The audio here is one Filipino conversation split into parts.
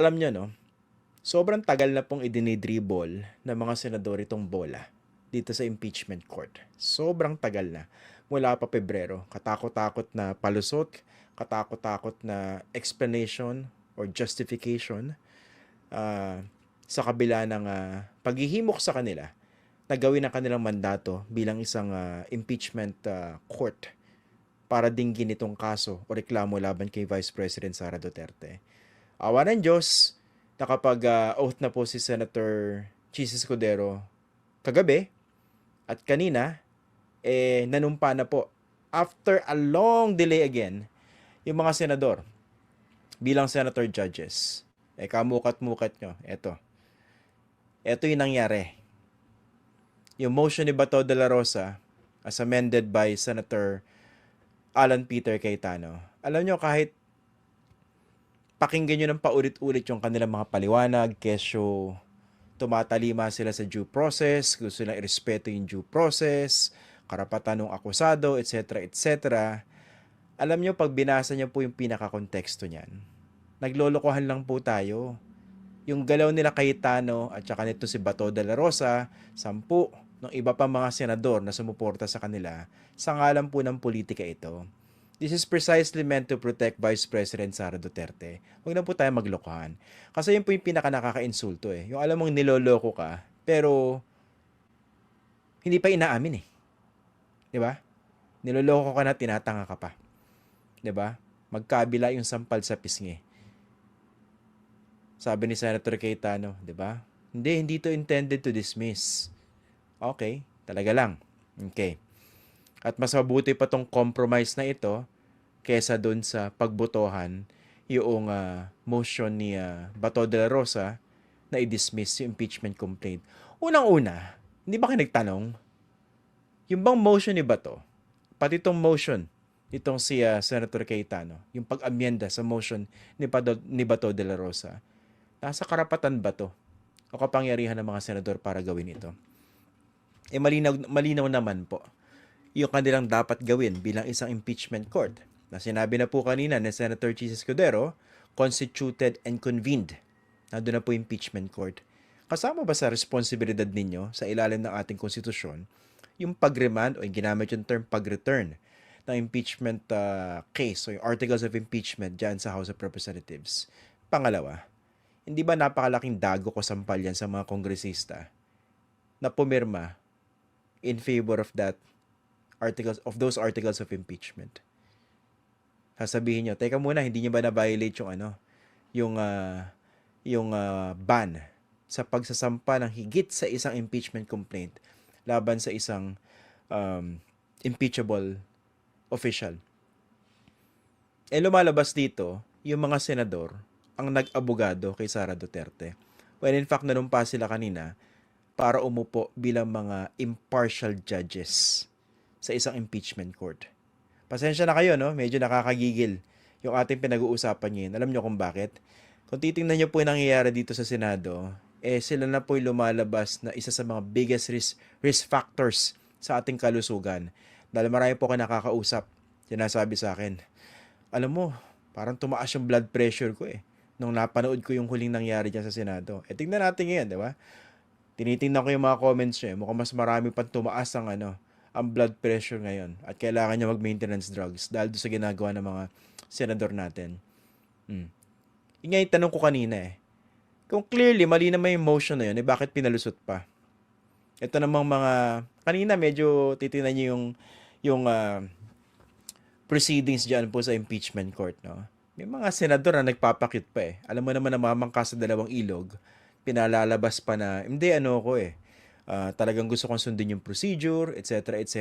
Alam nyo, no? Sobrang tagal na pong idinidribble ng mga senador itong bola dito sa impeachment court. Sobrang tagal na. Mula pa Pebrero. Katakot-takot na palusot, katakot-takot na explanation or justification ah, sa kabila ng ah, paghihimok sa kanila na gawin ang kanilang mandato bilang isang ah, impeachment ah, court para dinggin itong kaso o reklamo laban kay Vice President Sara Duterte. Awa ng Diyos, nakapag-oath na po si Senator Chis Escudero kagabi at kanina, eh, nanumpa na po. After a long delay again, yung mga senador bilang senator judges. Eh, kamukat-mukat nyo. Eto. Eto yung nangyari. Yung motion ni Bato de la Rosa as amended by Senator Alan Peter Cayetano. Alam nyo, kahit pakinggan nyo ng paulit-ulit yung kanilang mga paliwanag, kesyo tumatalima sila sa due process, gusto nilang irespeto yung due process, karapatan ng akusado, etc. etc. Alam nyo, pag binasa nyo po yung pinaka-konteksto niyan, naglolokohan lang po tayo. Yung galaw nila Cayetano at saka nito si Bato de la Rosa, sampu ng iba pa mga senador na sumuporta sa kanila, sa ngalan po ng politika ito. This is precisely meant to protect Vice President Sara Duterte. Huwag na po tayo maglokohan. Kasi yun po yung pinaka nakaka-insulto eh. Yung alam mong niloloko ka, pero hindi pa inaamin eh. 'Di ba? Niloloko ka na, tinatanga ka pa. 'Di ba? Magkabila yung sampal sa pisngi. Sabi ni Senator Cayetano, 'di ba? Hindi, hindi to intended to dismiss. Okay, talaga lang. Okay. At mas mabuti pa tong compromise na ito kesa doon sa pagbotohan yung ah, motion ni ah, Bato de la Rosa na i-dismiss yung impeachment complaint. Unang-una, hindi ba kayo nagtanong? Yung bang motion ni Bato, pati itong motion itong si ah, Senator Cayetano, yung pag-amyenda sa motion ni, Bato, ni Bato de la Rosa, nasa karapatan ba to? O kapangyarihan ng mga senador para gawin ito? Eh malinaw, malinaw naman po yung kanilang dapat gawin bilang isang impeachment court. Na sinabi na po kanina ni Senator Chis Escudero, constituted and convened. Nandun na po impeachment court. Kasama ba sa responsibilidad ninyo sa ilalim ng ating konstitusyon yung pag-remand o yung ginamit yung term pag-return ng impeachment uh, case o yung articles of impeachment dyan sa House of Representatives. Pangalawa, hindi ba napakalaking dago ko sampal yan sa mga kongresista na pumirma in favor of that articles of those articles of impeachment. Sasabihin nyo, teka muna, hindi nyo ba na-violate yung ano, yung ah, yung ah, ban sa pagsasampa ng higit sa isang impeachment complaint laban sa isang um, impeachable official. Eh lumalabas dito, yung mga senador ang nag-abogado kay Sara Duterte. When in fact, nanumpa sila kanina para umupo bilang mga impartial judges sa isang impeachment court. Pasensya na kayo, no? Medyo nakakagigil yung ating pinag-uusapan ngayon. Alam nyo kung bakit? Kung titingnan nyo po yung nangyayari dito sa Senado, eh sila na po lumalabas na isa sa mga biggest risk, risk factors sa ating kalusugan. Dahil marami po kayo nakakausap, sinasabi sa akin, alam mo, parang tumaas yung blood pressure ko eh. Nung napanood ko yung huling nangyari dyan sa Senado. Eh, tingnan natin ngayon, di ba? Tinitingnan ko yung mga comments nyo. eh. Mukhang mas marami pang tumaas ang ano, ang blood pressure ngayon at kailangan niya mag-maintenance drugs dahil sa ginagawa ng mga senador natin. Hmm. Yung yung tanong ko kanina eh. Kung clearly mali naman yung motion na yun, eh bakit pinalusot pa? Ito namang mga, kanina medyo titingnan niyo yung, yung ah, proceedings dyan po sa impeachment court, no? May mga senador na nagpapakit pa eh. Alam mo naman na mamangka sa dalawang ilog, pinalalabas pa na, hindi ano ko eh, Ah, talagang gusto kong sundin yung procedure, etc. etc.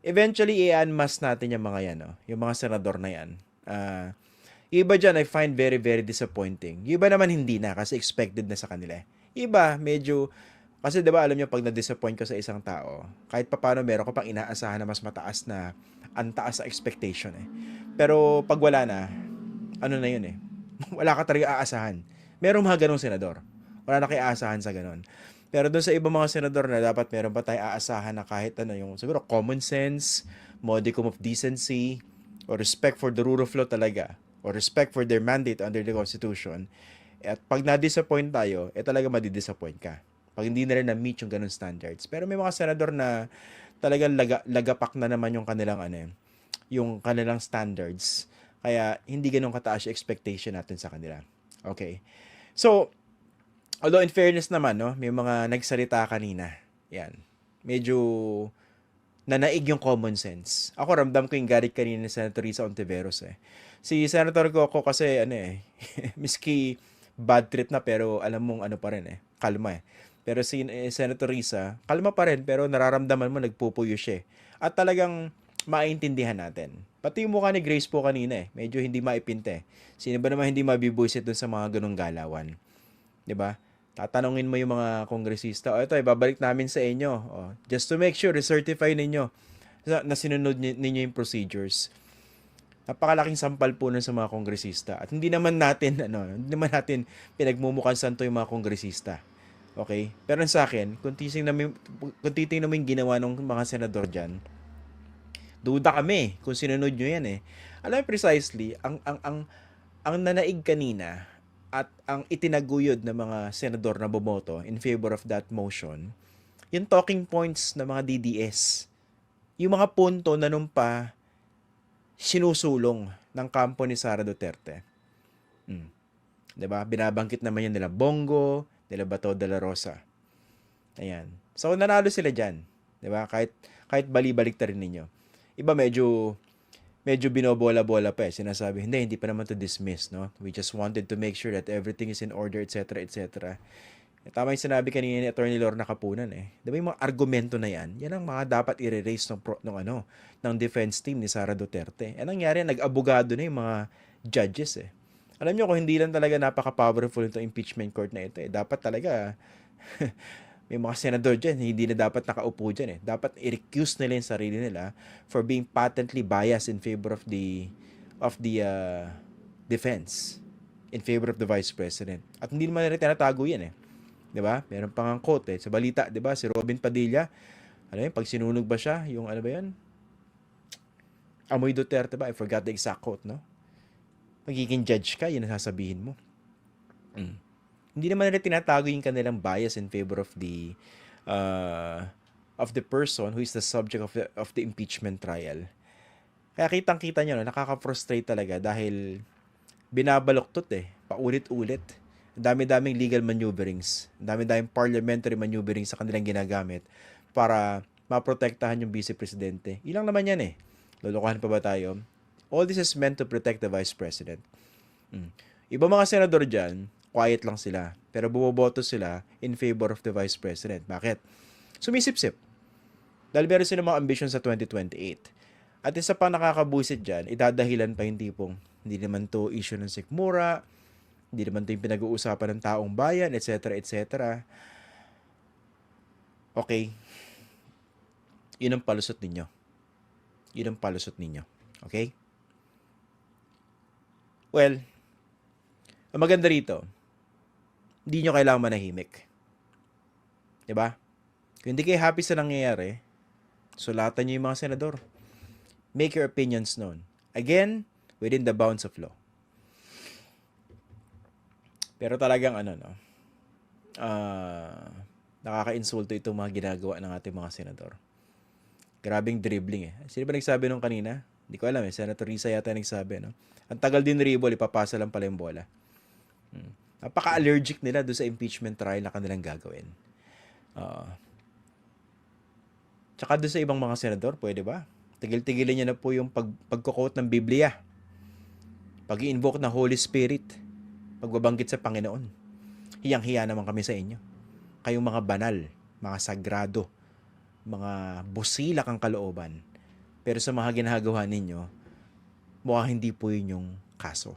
Eventually, i-unmask natin yung mga yan, no? yung mga senador na yan. Ah, iba dyan, I find very, very disappointing. Iba naman hindi na kasi expected na sa kanila. Iba, medyo, kasi 'di ba alam niyo pag na-disappoint ka sa isang tao, kahit papaano meron ko pang inaasahan na mas mataas na ang taas sa expectation eh. Pero pag wala na, ano na 'yun eh. wala ka talaga aasahan. Merong mga ganong senador. Wala na kayo aasahan sa ganon. Pero doon sa ibang mga senador na dapat meron pa tayong aasahan na kahit ano yung siguro common sense, modicum of decency, or respect for the rule of law talaga, or respect for their mandate under the Constitution, At pag na-disappoint tayo, eh talaga madidisappoint ka. Pag hindi na rin na-meet yung ganun standards. Pero may mga senador na talagang laga, lagapak na naman yung kanilang ano, eh, yung kanilang standards. Kaya hindi ganun kataas yung expectation natin sa kanila. Okay. So, although in fairness naman, no, may mga nagsalita kanina. Yan. Medyo nanaig yung common sense. Ako ramdam ko yung galit kanina ni Senator Risa Ontiveros eh. Si Senator Coco kasi ano eh, miski bad trip na pero alam mong ano pa rin eh, kalma eh. Pero si eh, Senator Risa, kalma pa rin pero nararamdaman mo nagpupuyo siya eh. At talagang maintindihan natin. Pati yung mukha ni Grace po kanina eh, medyo hindi maipinte. Sino ba naman hindi mabibuisit dun sa mga ganong galawan? 'Di ba? Tatanungin mo yung mga kongresista, o ito, ibabalik namin sa inyo. O, just to make sure, certify ninyo na, sinunod ni- ninyo yung procedures. Napakalaking sampal po nun sa mga kongresista. At hindi naman natin, ano, hindi naman natin pinagmumukhang santo yung mga kongresista. Okay? Pero sa akin, kung titingnan mo, kung titingnan mo yung ginawa ng mga senador dyan, duda kami kung sinunod nyo yan eh. Alam precisely, ang, ang, ang, ang nanaig kanina at ang itinaguyod ng mga senador na boboto in favor of that motion, yung talking points ng mga DDS, yung mga punto na nung pa sinusulong ng kampo ni Sara Duterte. Mm. 'Di ba? Binabangkit naman yan nila Bongo, nila Bato de la Rosa. Ayan. So nanalo sila diyan, 'di ba? Kahit kahit bali-balik ta rin ninyo. Iba medyo medyo binobola-bola pa eh. Sinasabi, hindi, hindi pa naman to dismiss, no? We just wanted to make sure that everything is in order, etc., etc. Eh, Tama yung sinabi kanina ni Attorney Lorna Kapunan eh. Di ba yung mga argumento na yan, yan ang mga dapat i-raise ng, pro, ng, ano, ng defense team ni Sara Duterte. Eh, nangyari, nag-abogado na yung mga judges eh. Alam nyo, kung hindi lang talaga napaka-powerful itong impeachment court na ito eh, dapat talaga may mga senador dyan, hindi na dapat nakaupo dyan eh. Dapat i-recuse nila yung sarili nila for being patently biased in favor of the of the uh, defense in favor of the vice president. At hindi naman nila tinatago yan eh. 'Di ba? Meron pang quote eh. Sa balita, 'di ba? Si Robin Padilla, ano yun, pag sinunog ba siya, yung ano ba yan? Amoy Duterte ba? I forgot the exact quote, no? Magiging judge ka, yun ang sasabihin mo. Mm. Hindi naman nila tinatago yung kanilang bias in favor of the uh, of the person who is the subject of the, of the impeachment trial. Kaya kitang-kita nyo, no, nakaka-frustrate talaga dahil binabaloktot eh, paulit-ulit. Dami-daming legal maneuverings, dami-daming parliamentary maneuverings sa kanilang ginagamit para maprotektahan yung vice presidente. Ilang naman yan eh. Lulukuhan pa ba tayo? All this is meant to protect the vice president. Mm. Iba mga senador dyan, quiet lang sila. Pero bumoboto sila in favor of the vice president. Bakit? Sumisip-sip. Dahil meron sila mga ambition sa 2028. At isa pa nakakabusit dyan, idadahilan pa yung tipong hindi naman to issue ng sikmura, hindi naman to yung pinag-uusapan ng taong bayan, etc. etc. Okay. Yun ang palusot ninyo. Yun ang palusot ninyo. Okay? Well, ang maganda rito, hindi nyo kailangan manahimik. 'Di ba? Kung hindi kayo happy sa nangyayari, sulatan nyo yung mga senador. Make your opinions known. Again, within the bounds of law. Pero talagang ano no, ah nakaka-insulto itong mga ginagawa ng ating mga senador. Grabing dribbling eh. Sino ba nagsabi nung kanina? Hindi ko alam eh. Senator Risa yata nagsabi, no? Ang tagal din dribble, ipapasa lang pala yung bola. Hmm. Napaka-allergic nila doon sa impeachment trial na kanilang gagawin. Uh, tsaka doon sa ibang mga senador, pwede ba? Tigil-tigilan niya na po yung pag pagko-quote ng Biblia. pag invoke na Holy Spirit. Pagbabanggit sa Panginoon. Hiyang-hiya naman kami sa inyo. Kayong mga banal, mga sagrado, mga busilak ang kalooban. Pero sa mga ginagawa ninyo, mukhang hindi po yun yung kaso.